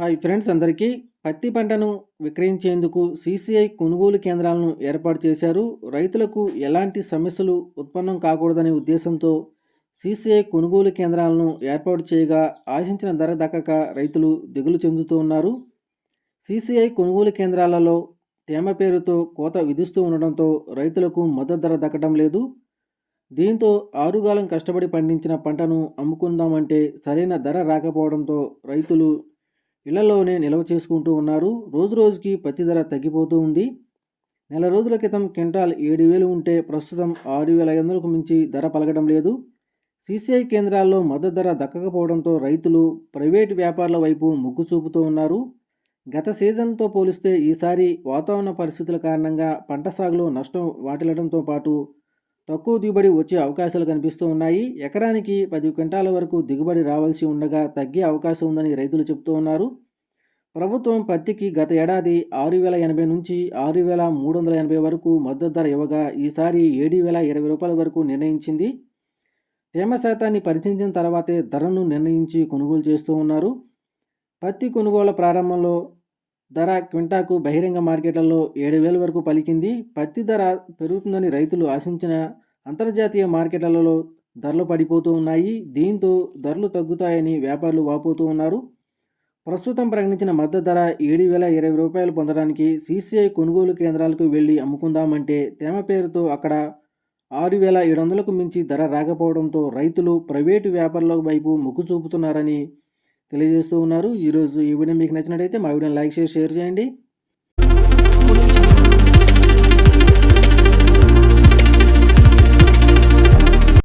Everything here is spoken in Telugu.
హాయ్ ఫ్రెండ్స్ అందరికీ పత్తి పంటను విక్రయించేందుకు సీసీఐ కొనుగోలు కేంద్రాలను ఏర్పాటు చేశారు. రైతులకు ఎలాంటి సమస్యలు ఉత్పన్నం కాకూడదనే ఉద్దేశంతో సీసీఐ కొనుగోలు కేంద్రాలను ఏర్పాటు చేయగా ఆశించిన ధర దక్కక రైతులు దిగులు చెందుతూ ఉన్నారు. సీసీఐ కొనుగోలు కేంద్రాలలో తేమ పేరుతో కోత విధిస్తూ ఉండడంతో రైతులకు మద్దతు ధర దక్కడం లేదు. దీంతో ఆరుగాలం కష్టపడి పండించిన పంటను అమ్ముకుందామంటే సరైన ధర రాకపోవడంతో రైతులు ఇళ్ళలోనే నిల్వ చేసుకుంటూ ఉన్నారు. రోజు రోజుకి పత్తి ధర తగ్గిపోతూ ఉంది. నెల రోజుల క్రితం క్వింటాల్ ఏడు వేలు ఉంటే ప్రస్తుతం ఆరు వేల ఐదు వందలకు మించి ధర పలకడం లేదు. సీసీఐ కేంద్రాల్లో మద్దతు ధర దక్కకపోవడంతో రైతులు ప్రైవేటు వ్యాపారుల వైపు మొగ్గు చూపుతూ ఉన్నారు. గత సీజన్తో పోలిస్తే ఈసారి వాతావరణ పరిస్థితుల కారణంగా పంట సాగులో నష్టం వాటిల్లడంతో పాటు తక్కువ దిగుబడి వచ్చే అవకాశాలు కనిపిస్తూ ఉన్నాయి. ఎకరానికి పది క్వింటాల వరకు దిగుబడి రావాల్సి ఉండగా తగ్గే అవకాశం ఉందని రైతులు చెబుతూ ఉన్నారు. ప్రభుత్వం పత్తికి గత ఏడాది ఆరు వేల ఎనభై నుంచి ఆరు వేల మూడు వందల ఎనభై వరకు మద్దతు ధర ఇవ్వగా ఈసారి ఏడు వేల ఇరవై రూపాయల వరకు నిర్ణయించింది. తేమ శాతాన్ని పరిశీలించిన తర్వాతే ధరను నిర్ణయించి కొనుగోలు చేస్తూ ఉన్నారు. పత్తి కొనుగోళ్ళ ప్రారంభంలో ధర క్వింటాకు బహిరంగ మార్కెట్లలో ఏడు వేల వరకు పలికింది. పత్తి ధర పెరుగుతుందని రైతులు ఆశించిన అంతర్జాతీయ మార్కెట్లలో ధరలు పడిపోతూ ఉన్నాయి. దీంతో ధరలు తగ్గుతాయని వ్యాపారులు వాపోతూ ఉన్నారు. ప్రస్తుతం ప్రకటించిన మద్దతు ధర ఏడు వేల ఇరవై రూపాయలు పొందడానికి సీసీఐ కొనుగోలు కేంద్రాలకు వెళ్ళి అమ్ముకుందామంటే తేమ పేరుతో అక్కడ ఆరు వేల ఏడు వందలకు మించి ధర రాకపోవడంతో రైతులు ప్రైవేటు వ్యాపారుల వైపు మొగ్గు చూపుతున్నారని తెలియజేస్తూ ఉన్నారు. ఈరోజు ఈ వీడియో మీకు నచ్చినట్టయితే మా వీడియోని లైక్ చేసి షేర్ చేయండి.